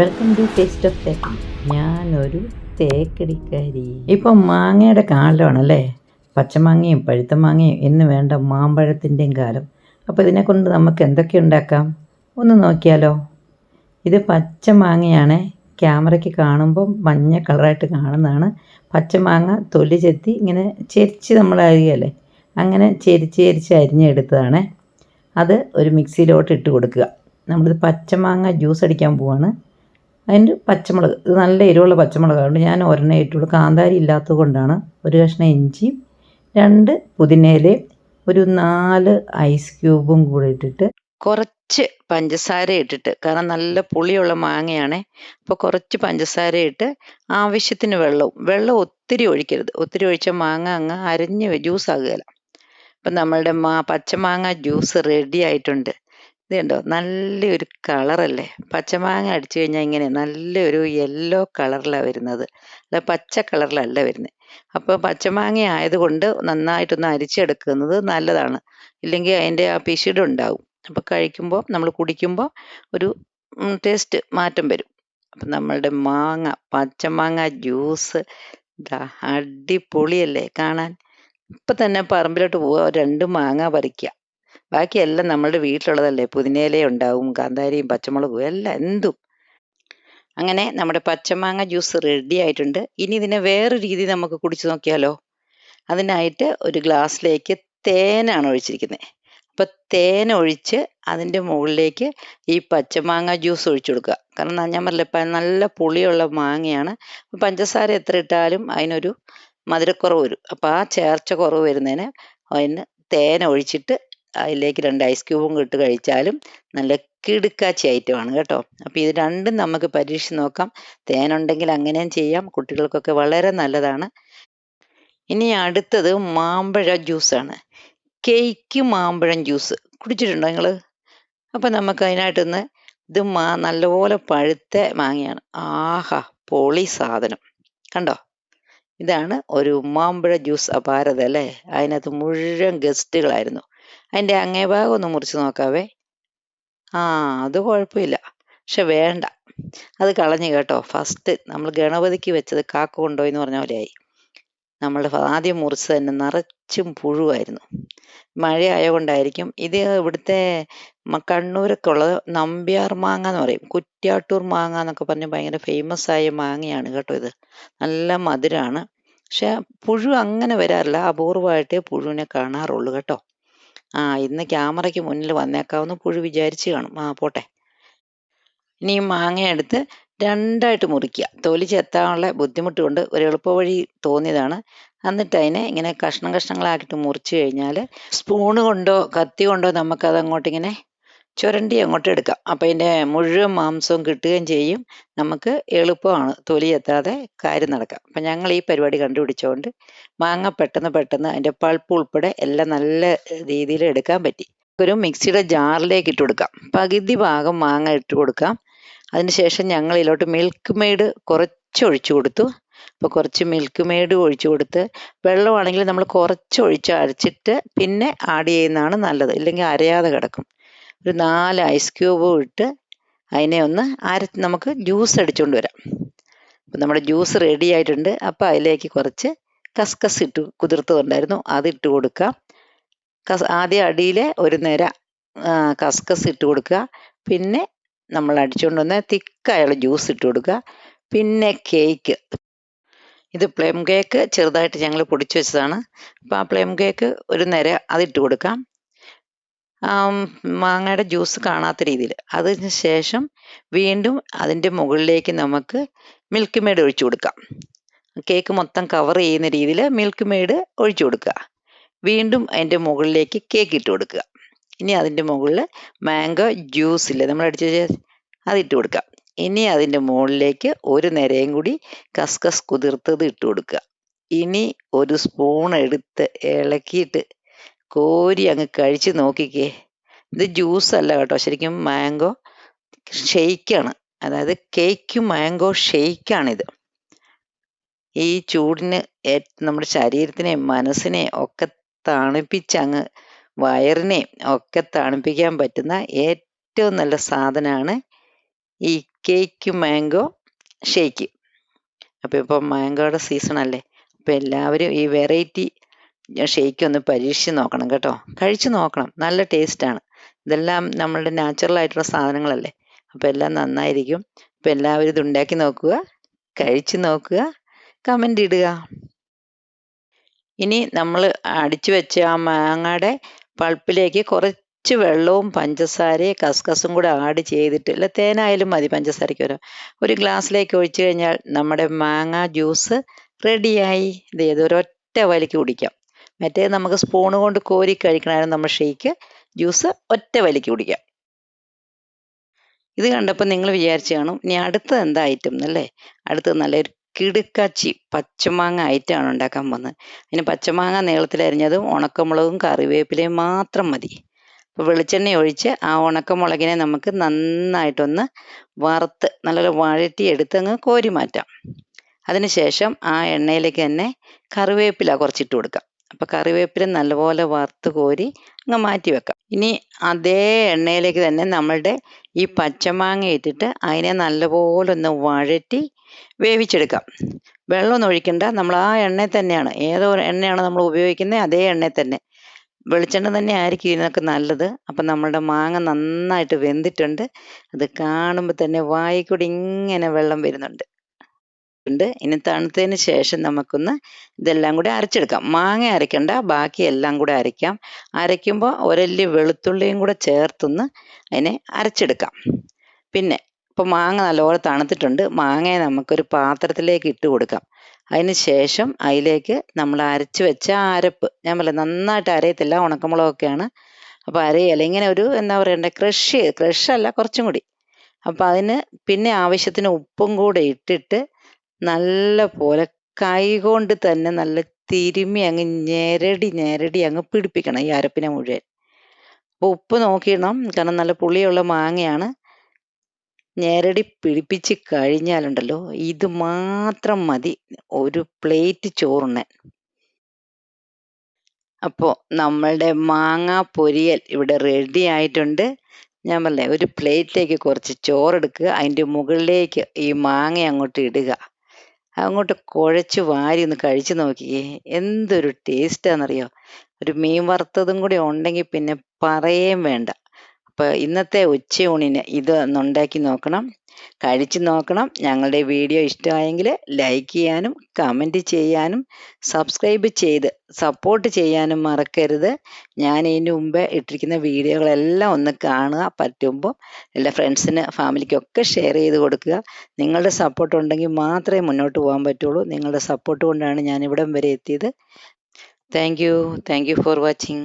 Welcome to taste of തേക്ക് ഞാനൊരു തേക്കടിക്കാരി. ഇപ്പം മാങ്ങയുടെ കാലമാണല്ലേ? പച്ചമാങ്ങയും പഴുത്ത മാങ്ങയും എന്ന് വേണ്ട മാമ്പഴത്തിന്റെയും കാലം. അപ്പോൾ ഇതിനെ കൊണ്ട് നമുക്ക് എന്തൊക്കെ ഉണ്ടാക്കാം? ഒന്ന് നോക്കിയാലോ? ഇത് പച്ച മാങ്ങയാണ് ക്യാമറയ്ക്ക് കാണുമ്പോൾ മഞ്ഞ കളറായിട്ട് കാണുന്നതാണ്. പച്ചമാങ്ങ തൊലി ചെത്തി ഇങ്ങനെ ചെരിച്ച് നമ്മൾ അരിയല്ലേ? അങ്ങനെ ചെരിച്ച് ചെരിച്ച് അരിഞ്ഞെടുത്തതാണ്. അത് ഒരു മിക്സിയിലോട്ട് ഇട്ട് കൊടുക്കുക. നമ്മളിത് പച്ചമാങ്ങ ജ്യൂസ് അടിക്കാൻ പോവാണ്. അതിന്റെ പച്ചമുളക് ഇത് നല്ല എരിവുള്ള പച്ചമുളക്. അതുകൊണ്ട് ഞാൻ ഒരെണ്ണം ഇട്ടുള്ളൂ കാന്താരി ഇല്ലാത്തത് കൊണ്ടാണ് ഒരു കഷ്ണം ഇഞ്ചിയും രണ്ട് പുതിനയിലയും ഒരു നാല് ഐസ് ക്യൂബും കൂടെ ഇട്ടിട്ട് കുറച്ച് പഞ്ചസാര ഇട്ടിട്ട് കാരണം നല്ല പുളിയുള്ള മാങ്ങയാണ്. അപ്പോൾ കുറച്ച് പഞ്ചസാര ഇട്ട് ആവശ്യത്തിന് വെള്ളവും വെള്ളം ഒത്തിരി ഒഴിക്കരുത്. ഒത്തിരി ഒഴിച്ച മാങ്ങ അങ്ങ് അരഞ്ഞ് ജ്യൂസ് ആകുകയില്ല. അപ്പം നമ്മളുടെ മാ പച്ചമാങ്ങ ജ്യൂസ് റെഡി ആയിട്ടുണ്ട്. ഇത് കണ്ടോ നല്ലൊരു കളറല്ലേ? പച്ചമാങ്ങ അടിച്ചു കഴിഞ്ഞാൽ ഇങ്ങനെ നല്ലൊരു യെല്ലോ കളറിലാണ് വരുന്നത്. അല്ല പച്ച കളറിലല്ല വരുന്നത് അപ്പോൾ പച്ചമാങ്ങ ആയതുകൊണ്ട് നന്നായിട്ടൊന്ന് അരിച്ചെടുക്കുന്നത് നല്ലതാണ്. ഇല്ലെങ്കിൽ അതിന്റെ ആ പിശിടുണ്ടാവും അപ്പോൾ കഴിക്കുമ്പോൾ നമ്മൾ കുടിക്കുമ്പോൾ ഒരു ടേസ്റ്റ് മാറ്റം വരും. അപ്പം നമ്മളുടെ മാങ്ങ പച്ചമാങ്ങ ജ്യൂസ് അടിപൊളിയല്ലേ കാണാൻ? ഇപ്പം തന്നെ പറമ്പിലോട്ട് പോവുക രണ്ട് മാങ്ങ പറിക്കുക. ബാക്കിയെല്ലാം നമ്മളുടെ വീട്ടിലുള്ളതല്ലേ? പുതിനയില ഉണ്ടാവും കാന്താരിയും പച്ചമുളകും എല്ലാം എന്തും. അങ്ങനെ നമ്മുടെ പച്ചമാങ്ങ ജ്യൂസ് റെഡി ആയിട്ടുണ്ട്. ഇനി ഇതിനെ വേറെ രീതി നമുക്ക് കുടിച്ചു നോക്കിയാലോ? അതിനായിട്ട് ഒരു ഗ്ലാസ്സിലേക്ക് തേനാണ് ഒഴിച്ചിരിക്കുന്നത്. അപ്പോൾ തേൻ ഒഴിച്ച് അതിന്റെ മുകളിലേക്ക് ഈ പച്ചമാങ്ങ ജ്യൂസ് ഒഴിച്ചു കൊടുക്കുക. കാരണം ഞാൻ പറഞ്ഞില്ല നല്ല പുളിയുള്ള മാങ്ങയാണ്. പഞ്ചസാര എത്ര ഇട്ടാലും അതിനൊരു മധുരക്കുറവ് വരും. അപ്പോൾ ആ ചേർച്ച കുറവ് വരുന്നതിന് അതിന് തേൻ ഒഴിച്ചിട്ട് അതിലേക്ക് രണ്ട് ഐസ് ക്യൂബും ഇട്ട് കഴിച്ചാലും നല്ല കിടുക്കാച്ചി ഐറ്റമാണ് കേട്ടോ. അപ്പോൾ ഇത് രണ്ടും നമുക്ക് പരീക്ഷിച്ച് നോക്കാം. തേനുണ്ടെങ്കിൽ അങ്ങനെയും ചെയ്യാം. കുട്ടികൾക്കൊക്കെ വളരെ നല്ലതാണ്. ഇനി അടുത്തത് മാമ്പഴ ജ്യൂസാണ് കേക്ക് മാമ്പഴം ജ്യൂസ് കുടിച്ചിട്ടുണ്ടോ നിങ്ങൾ അപ്പം നമുക്ക് അതിനായിട്ടൊന്ന് ഇത് മാ നല്ലപോലെ പഴുത്ത മാങ്ങയാണ്. ആഹാ പൊളി സാധനം. കണ്ടോ? ഇതാണ് ഒരു മാമ്പഴ ജ്യൂസ് അപാരത അല്ലേ? അതിനകത്ത് മുഴുവൻ ഗസ്റ്റുകളായിരുന്നു അതിന്റെ അങ്ങേ ഭാഗം ഒന്ന് മുറിച്ച് നോക്കാവേ. ആ അത് കുഴപ്പമില്ല. പക്ഷെ വേണ്ട. അത് കളഞ്ഞു കേട്ടോ. ഫസ്റ്റ് നമ്മൾ ഗണപതിക്ക് വെച്ചത് കാക്ക കൊണ്ടുപോയി എന്ന് പറഞ്ഞ പോലെയായി. നമ്മൾ ആദ്യം മുറിച്ച് തന്നെ നിറച്ചും പുഴുവായിരുന്നു. മഴ ആയതുകൊണ്ടായിരിക്കും ഇത് ഇവിടുത്തെ കണ്ണൂരൊക്കെ ഉള്ളത് നമ്പ്യാർ മാങ്ങ എന്ന് പറയും. കുറ്റ്യാട്ടൂർ മാങ്ങ എന്നൊക്കെ പറഞ്ഞ് ഭയങ്കര ഫേമസ് ആയ മാങ്ങയാണ് കേട്ടോ ഇത്. നല്ല മധുരമാണ് പക്ഷെ പുഴു അങ്ങനെ വരാറില്ല. അപൂർവമായിട്ടേ പുഴുവിനെ കാണാറുള്ളൂ കേട്ടോ. ആ ഇന്ന് ക്യാമറയ്ക്ക് മുന്നിൽ വന്നേക്കാവുന്ന പുഴു വിചാരിച്ച് കാണും. ആ പോട്ടെ. ഇനി മാങ്ങ എടുത്ത് രണ്ടായിട്ട് മുറിക്കുക. തൊലി ചെത്താനുള്ള ബുദ്ധിമുട്ട് കൊണ്ട് ഒരു എളുപ്പവഴി തോന്നിയതാണ്. എന്നിട്ട് അതിനെ ഇങ്ങനെ കഷ്ണം കഷ്ണങ്ങളാക്കിയിട്ട് മുറിച്ചു കഴിഞ്ഞാൽ സ്പൂണ് കൊണ്ടോ കത്തി കൊണ്ടോ നമുക്കത് അങ്ങോട്ട് ഇങ്ങനെ ചുരണ്ടി അങ്ങോട്ട് എടുക്കാം. അപ്പം അതിന്റെ മുഴുവൻ മാംസവും കിട്ടുകയും ചെയ്യും. നമുക്ക് എളുപ്പമാണ് തൊലി എത്താതെ കാര്യം നടക്കാം. അപ്പം ഞങ്ങൾ ഈ പരിപാടി കണ്ടുപിടിച്ചുകൊണ്ട് മാങ്ങ പെട്ടെന്ന് പെട്ടെന്ന് അതിന്റെ പൾപ്പ് ഉൾപ്പെടെ എല്ലാം നല്ല രീതിയിൽ എടുക്കാൻ പറ്റി. ഒരു മിക്സിയുടെ ജാറിലേക്ക് ഇട്ട് കൊടുക്കാം. പകുതി ഭാഗം മാങ്ങ ഇട്ട് കൊടുക്കാം. അതിനുശേഷം ഞങ്ങൾ ഇതിലോട്ട് മിൽക്ക് മെയ്ഡ് കുറച്ച് ഒഴിച്ചു കൊടുത്തു. അപ്പോൾ കുറച്ച് മിൽക്ക് മെയ്ഡ് ഒഴിച്ചു കൊടുത്ത് വെള്ളമാണെങ്കിൽ നമ്മൾ കുറച്ച് ഒഴിച്ച് അരച്ചിട്ട് പിന്നെ ആഡ് ചെയ്യുന്നതാണ് നല്ലത്. ഇല്ലെങ്കിൽ അരയാതെ കിടക്കും. ഒരു നാല് ഐസ് ക്യൂബും ഇട്ട് അതിനെ ഒന്ന് അര നമുക്ക് ജ്യൂസ് അടിച്ചുകൊണ്ട് വരാം. അപ്പം നമ്മുടെ ജ്യൂസ് റെഡി ആയിട്ടുണ്ട്. അപ്പോൾ അതിലേക്ക് കുറച്ച് കസ്കസ് ഇട്ട് കുതിർത്തതുണ്ടായിരുന്നു അത് ഇട്ട് കൊടുക്കാം കസ് ആദ്യം അടിയിലെ ഒരു നിര കസ്കസ് ഇട്ട് കൊടുക്കുക. പിന്നെ നമ്മൾ അടിച്ചുകൊണ്ട് വന്ന തിക്കായുള്ള ജ്യൂസ് ഇട്ട് കൊടുക്കുക. പിന്നെ കേക്ക് ഇത് പ്ലം കേക്ക് ചെറുതായിട്ട് ഞങ്ങൾ പൊടിച്ചു വെച്ചതാണ്. അപ്പോൾ ആ പ്ലം കേക്ക് ഒരു നിര അതിട്ട് കൊടുക്കാം. മാങ്ങയുടെ ജ്യൂസ് കാണാത്ത രീതിയിൽ. അതിന് ശേഷം വീണ്ടും അതിന്റെ മുകളിലേക്ക് നമുക്ക് മിൽക്ക് മെയ്ഡ് ഒഴിച്ചു കൊടുക്കാം. കേക്ക് മൊത്തം കവർ ചെയ്യുന്ന രീതിയിൽ മിൽക്ക് മെയ്ഡ് ഒഴിച്ചു കൊടുക്കുക. വീണ്ടും അതിന്റെ മുകളിലേക്ക് കേക്ക് ഇട്ട് കൊടുക്കുക. ഇനി അതിന്റെ മുകളിൽ മാംഗോ ജ്യൂസ് ഇല്ലേ? നമ്മൾ അടിച്ച് അത് അതിട്ട് കൊടുക്കുക. ഇനി അതിന്റെ മുകളിലേക്ക് ഒരു നിരയും കൂടി കസ്കസ് കുതിർത്തത് ഇട്ട് കൊടുക്കുക. ഇനി ഒരു സ്പൂൺ എടുത്ത് ഇളക്കിയിട്ട് കോരി അങ്ങ് കഴിച്ച് നോക്കിക്കേ. ഇത് ജ്യൂസ് അല്ല കേട്ടോ. ശരിക്കും മാംഗോ ഷെയ്ക്കാണ്. അതായത് കേക്ക് മാംഗോ ഷെയ്ക്കാണിത്. ഈ ചൂടിന് നമ്മുടെ ശരീരത്തിനെ മനസ്സിനെ ഒക്കെ തണുപ്പിച്ചങ്ങ് വയറിനെ ഒക്കെ തണുപ്പിക്കാൻ പറ്റുന്ന ഏറ്റവും നല്ല സാധനമാണ് ഈ കേക്ക് മാംഗോ ഷെയ്ക്ക്. അപ്പോൾ ഇപ്പം മാംഗോയുടെ സീസൺ അല്ലേ അപ്പോൾ എല്ലാവരും ഈ വെറൈറ്റി ഷേക്ക് ഒന്ന് പരീക്ഷിച്ച് നോക്കണം കേട്ടോ. കഴിച്ച് നോക്കണം. നല്ല ടേസ്റ്റാണ് ഇതെല്ലാം നമ്മളുടെ നാച്ചുറൽ ആയിട്ടുള്ള സാധനങ്ങളല്ലേ. അപ്പോൾ എല്ലാം നന്നായിരിക്കും. അപ്പോൾ എല്ലാവരും ഇത് ഉണ്ടാക്കി നോക്കുക. കഴിച്ച് നോക്കുക. കമന്റ് ഇടുക. ഇനി നമ്മൾ അടിച്ചു വെച്ച ആ മാങ്ങയുടെ പൾപ്പിലേക്ക് കുറച്ച് വെള്ളവും പഞ്ചസാരയും കസ്കസും കൂടെ ആഡ് ചെയ്തിട്ട് അല്ല തേനായാലും മതി പഞ്ചസാരയ്ക്ക് വരാം ഒരു ഗ്ലാസ്സിലേക്ക് ഒഴിച്ചു കഴിഞ്ഞാൽ നമ്മുടെ മാങ്ങ ജ്യൂസ് റെഡിയായി ഇത് ഏതൊരൊറ്റ വലിക്ക് കുടിക്കാം. മറ്റേ നമുക്ക് സ്പൂൺ കൊണ്ട് കോരി കഴിക്കണമായിരുന്നു നമ്മൾ ഷെയ്ക്ക്. ജ്യൂസ് ഒറ്റ വലിക്ക് കുടിക്കാം ഇത് കണ്ടപ്പോൾ നിങ്ങൾ വിചാരിച്ചു കാണും ഇനി അടുത്ത എന്താ ഐറ്റം എന്നല്ലേ അടുത്തത് നല്ലൊരു കിടുക്കാച്ചി പച്ചമാങ്ങ ഐറ്റമാണ് ഉണ്ടാക്കാൻ പോകുന്നത്. അതിന് പച്ചമാങ്ങ നീളത്തിലരിഞ്ഞതും ഉണക്കമുളകും കറിവേപ്പിലയും മാത്രം മതി. അപ്പോൾ വെളിച്ചെണ്ണ ഒഴിച്ച് ആ ഉണക്കമുളകിനെ നമുക്ക് നന്നായിട്ടൊന്ന് വറുത്ത് നല്ലൊരു വഴറ്റി എടുത്ത് അങ്ങ് കോരി മാറ്റാം അതിനുശേഷം ആ എണ്ണയിലേക്ക് തന്നെ കറിവേപ്പില കുറച്ചിട്ട് കൊടുക്കാം. അപ്പോൾ കറിവേപ്പില നല്ലപോലെ വറുത്ത് കോരി അങ്ങ് മാറ്റി വെക്കാം. ഇനി അതേ എണ്ണയിലേക്ക് തന്നെ നമ്മളുടെ ഈ പച്ചമാങ്ങ ഇട്ടിട്ട് അതിനെ നല്ലപോലെ ഒന്ന് വഴറ്റി വേവിച്ചെടുക്കാം. വെള്ളമൊന്നും ഒഴിക്കണ്ട. നമ്മൾ ആ എണ്ണയിൽ തന്നെയാണ്. ഏതോ എണ്ണയാണ് നമ്മൾ ഉപയോഗിക്കുന്നത്. അതേ എണ്ണയിൽ തന്നെ. വെളിച്ചെണ്ണ തന്നെ ആയിരിക്കും ഇതിനൊക്കെ നല്ലത്. അപ്പം നമ്മളുടെ മാങ്ങ നന്നായിട്ട് വെന്തിട്ടുണ്ട്. അത് കാണുമ്പോൾ തന്നെ വായിക്കൂടി ഇങ്ങനെ വെള്ളം വരുന്നുണ്ട്. ഉണ്ട്. ഇനി തണുത്തതിന് ശേഷം നമുക്കൊന്ന് ഇതെല്ലാം കൂടി അരച്ചെടുക്കാം. മാങ്ങ അരയ്ക്കണ്ട ബാക്കി എല്ലാം കൂടെ അരയ്ക്കാം. അരയ്ക്കുമ്പോൾ ഒരല്ലി വെളുത്തുള്ളിയും കൂടെ ചേർത്തൊന്ന് അതിനെ അരച്ചെടുക്കാം. പിന്നെ ഇപ്പോൾ മാങ്ങ നല്ലപോലെ തണുത്തിട്ടുണ്ട്. മാങ്ങയെ നമുക്കൊരു പാത്രത്തിലേക്ക് ഇട്ട് കൊടുക്കാം. അതിന് ശേഷം അതിലേക്ക് നമ്മൾ അരച്ച് വെച്ച അരപ്പ് ഞാൻ പറയാം നന്നായിട്ട് അരയത്തില്ല ഉണക്കമുളകൊക്കെയാണ്. അപ്പോൾ അരയല്ല ഇങ്ങനെ ഒരു എന്താ പറയണ്ടേ ക്രഷ് ക്രഷ് അല്ല കുറച്ചും കൂടി. അപ്പോൾ അതിന് പിന്നെ ആവശ്യത്തിന് ഉപ്പും കൂടെ ഇട്ടിട്ട് നല്ല പോലെ കൈകൊണ്ട് തന്നെ നല്ല തിരുമ്മി അങ്ങ് ഞെരടി ഞെരടി അങ്ങ് പിടിപ്പിക്കണം ഈ അരപ്പിനെ മുഴുവൻ. അപ്പോൾ ഉപ്പ് നോക്കിയിടണം കാരണം നല്ല പുളിയുള്ള മാങ്ങയാണ്. ഞെരടി പിടിപ്പിച്ച് കഴിഞ്ഞാലുണ്ടല്ലോ ഇത് മാത്രം മതി ഒരു പ്ലേറ്റ് ചോറുണ്ണൻ അപ്പോൾ നമ്മളുടെ മാങ്ങാ പൊരിയൽ ഇവിടെ റെഡി ആയിട്ടുണ്ട്. ഞാൻ പറഞ്ഞേ ഒരു പ്ലേറ്റിലേക്ക് കുറച്ച് ചോറെടുക്കുക അതിന്റെ മുകളിലേക്ക് ഈ മാങ്ങ അങ്ങോട്ട് ഇടുക. അങ്ങോട്ട് കുഴച്ച് വാരി ഒന്ന് കഴിച്ചു നോക്കിയേ. എന്തൊരു ടേസ്റ്റാന്നറിയോ ഒരു മീൻ വറുത്തതും കൂടി ഉണ്ടെങ്കിൽ പിന്നെ പറയേം വേണ്ട. അപ്പോൾ ഇന്നത്തെ ഉച്ചയൂണിന് ഇത് ഒന്നുണ്ടാക്കി നോക്കണം. കഴിച്ചു നോക്കണം. ഞങ്ങളുടെ വീഡിയോ ഇഷ്ടമായെങ്കിൽ ലൈക്ക് ചെയ്യാനും കമന്റ് ചെയ്യാനും സബ്സ്ക്രൈബ് ചെയ്ത് സപ്പോർട്ട് ചെയ്യാനും മറക്കരുത്. ഞാൻ ഇതിന് മുമ്പേ ഇട്ടിരിക്കുന്ന വീഡിയോകളെല്ലാം ഒന്ന് കാണുക പറ്റുമ്പോൾ എല്ലാ ഫ്രണ്ട്സിന് ഫാമിലിക്കൊക്കെ ഷെയർ ചെയ്ത് കൊടുക്കുക. നിങ്ങളുടെ സപ്പോർട്ട് ഉണ്ടെങ്കിൽ മാത്രമേ മുന്നോട്ട് പോകാൻ പറ്റുള്ളൂ. നിങ്ങളുടെ സപ്പോർട്ട് കൊണ്ടാണ് ഞാൻ ഇവിടം വരെ എത്തിയത്. Thank you. Thank you for watching.